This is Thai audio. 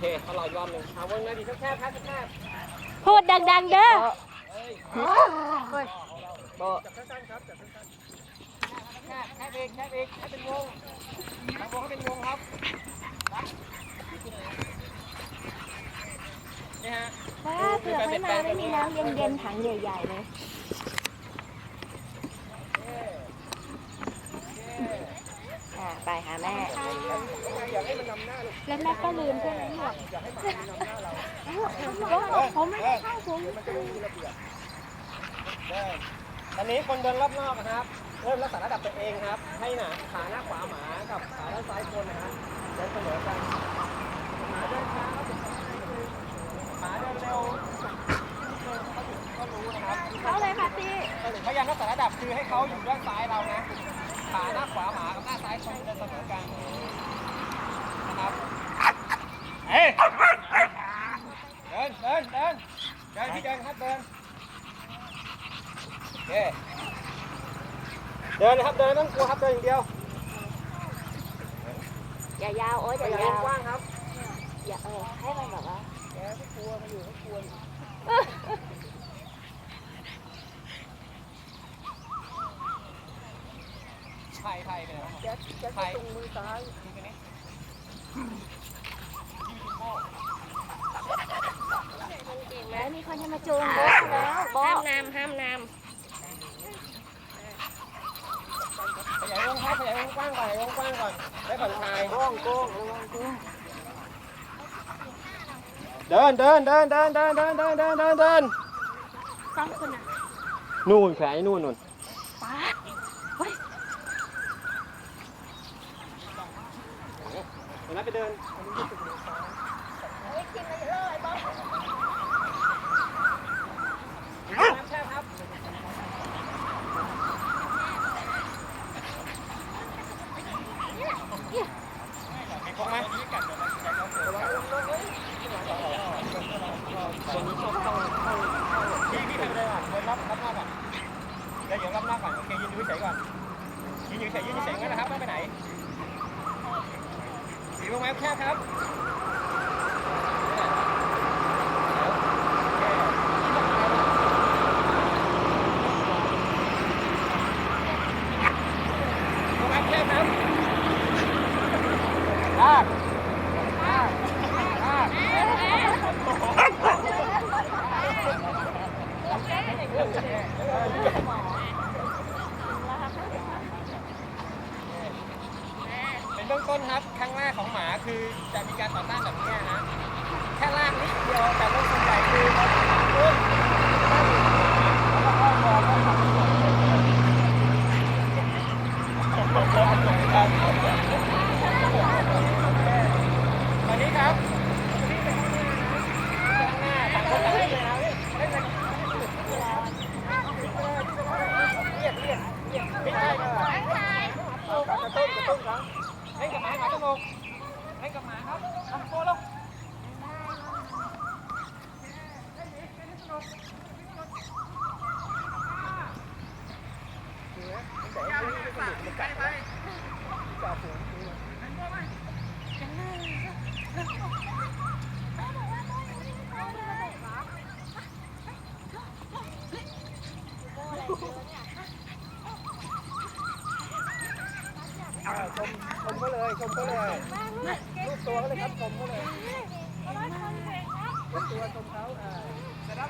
เคเอาหลอดรอบหนึ่งเอาวนมาดิแคบๆครับแคบพูดดังๆเด้อๆโบจับสั้นๆครับจับสั้นๆแคบแคบเองแคบเองแคบเป็นวงทำวงให้เป็นวงครับนี่ฮะว้าเผื่อไม่มาไม่มีน้ำเย็นๆถังใหญ่ๆเลยอ่าไปหาแม่ แล้วแม่ก็ลืมใช่ไหมเนี่ยอยากให้หมามันนำหน้าเราไม่ได้เข้าผมมันนตอนนี้คนเดินรอบนอกนะครับ เริ่มรักษาระดับตัวเองครับ ให้หนาขาหน้าขวาหมา กับขาด้านซ้ายคนนะฮะเดินเสมอกันหมาเดินช้าเขาถึงหมาเดินเร็วเขาถึงก็รู้นะครับเขาเลยค่ะพี่พยายามรักษาระดับคือให้เขาอยู่ด้านซ้ายเรานะ ขาหน้าขวาหมา กับหน้าซ้ายคนเดินเสมอกัน Ê. Đến, đến, đến. Chơi phía trên hết bên. Ok. Đơn hấp đơn lắm, cô hấp đơn điều. Dạ dao ối dạ dao. Quang không? Dạ ờ, thấy không được ạ? Dạ cái cua nó vừa cái cua. Thay thay này. Chết chết tung mưa tới. เดินอย่างเดียวอย่ายาวโอ๊ยออย่าย่าเล่ยานวกว้างครับอย่าเออให้มันแบบว่าแกไม่กลัวมันอยู่ไม่กลัวอยู่ไทยไทยไปแล้วแจ๊คแจ๊คตรงมือซ้ายดูไปนี่แล้วมีคนจะมาจูงโบ๊ะแล้วโบ๊ะห้ามนำห้ามนขยายวงครับขยายวงกว้างก่อนขยายวงกว้างก่อนได้ผ่อนคลายโก้งโก้งระวังโก้งเดินเดินเดินเดินเดินเดินเดินเดินเดินเดินต้องคนอะนู่นแผลไอ้นู่นนู่นป้าเห็นไหมไปเดินใช่ครับพกไหมคนนี้ชอบเข้าเข้าพี่พี่ไปเลยอะเดินรับรับหน้าก่อน เดี๋ยวเดี๋ยวรอบนอกก่อน โอเค ยืนดูเฉยก่อน ยืนอยู่เฉยยืนอยู่เฉยงั้นนะครับ ไม่ไปไหนสีวงแมพแคบครับวงแมพแคบครับลากลากลาก เบื้องต้นครับครั้งแรกของหมาคือจะมีการต่อต้านแบบนี้นะแค่ลากนิดเดียวแต่ว่าส่วนใหญ่คือเราปุ๊บตั้งแล้วก็อ้อมวอนแล้วทำให้หม เล่นกับหมาครับทำโก้ล อ่ชมเขาเลยชมเขาเลยรูปตัวก็เลยครับชมเขาเลยรูปตัวชมเขาอ่าล้